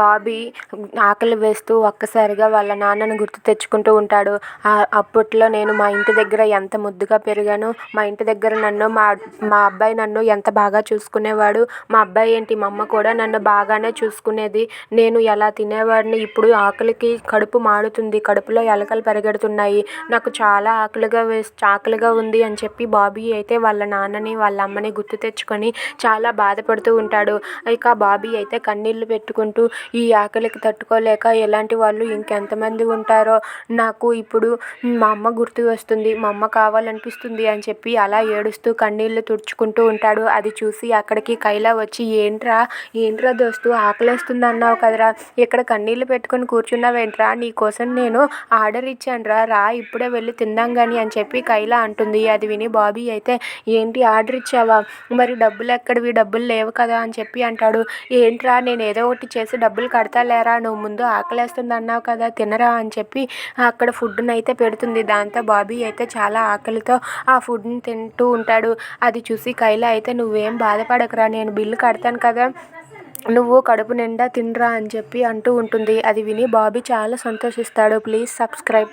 బాబీ ఆకలి వేస్తూ ఒక్కసారిగా వాళ్ళ నాన్నని గుర్తు తెచ్చుకుంటూ ఉంటాడు. అప్పట్లో నేను మా ఇంటి దగ్గర ఎంత ముద్దుగా పెరిగాను మా ఇంటి దగ్గర నన్ను మా మా అబ్బాయి నన్ను ఎంత బాగా చూసుకునేవాడు మా అబ్బాయి ఏంటి మా అమ్మ కూడా నన్ను బాగానే చూసుకునేది. నేను ఎలా తినేవాడిని ఇప్పుడు ఆకలికి కడుపు మాడుతుంది కడుపులో ఎలకలు పరిగెడుతున్నాయి నాకు చాలా ఆకలిగా వేసి ఆకలిగా ఉంది అని చెప్పి బాబీ అయితే వాళ్ళ నాన్నని వాళ్ళ అమ్మని గుర్తు తెచ్చుకొని చాలా బాధపడుతూ ఉంటాడు. ఇక బాబీ అయితే కన్నీళ్ళు పెట్టుకుంటూ ఈ ఆకలికి తట్టుకోలేక ఇలాంటి వాళ్ళు ఇంకెంతమంది ఉంటారో నాకు ఇప్పుడు మా అమ్మ గుర్తు వస్తుంది. మా అమ్మ కావాలనిపిస్తుంది అని చెప్పి అలా ఏడుస్తూ కన్నీళ్ళు తుడుచుకుంటూ ఉంటాడు. అది చూసి అక్కడికి కైలా వచ్చి ఏంట్రా ఏంట్రా దోస్తు ఆకలేస్తుంది అన్నావు కదరా? ఇక్కడ కన్నీళ్ళు పెట్టుకొని కూర్చున్నావేంట్రా? నీకోసం నేను ఆర్డర్ ఇచ్చానురా. రా ఇప్పుడే వెళ్ళి తిందాం కానీ అని చెప్పి కైలా అంటుంది. అది విని బాబీ అయితే ఏంటి ఆర్డర్ ఇచ్చావా? మరి డబ్బులు ఎక్కడివి? డబ్బులు లేవు కదా అని చెప్పి అంటాడు. ఏంట్రా నేను ఏదో ఒకటి చేసి డబ్బులు కడతా లేరా? నువ్వు ముందు ఆకలేస్తుంది అన్నావు కదా తినరా అని చెప్పి అక్కడ ఫుడ్ని అయితే పెడుతుంది. దాంతో బాబీ అయితే చాలా ఆకలితో ఆ ఫుడ్ని తింటూ ఉంటాడు. అది చూసి కైలా అయితే నువ్వేం బాధపడకరా నేను బిల్లు కడతాను కదా. నువ్వు కడుపు నిండా తినరా అని చెప్పి అంటూ ఉంటుంది. అది విని బాబీ చాలా సంతోషిస్తాడు. Please subscribe.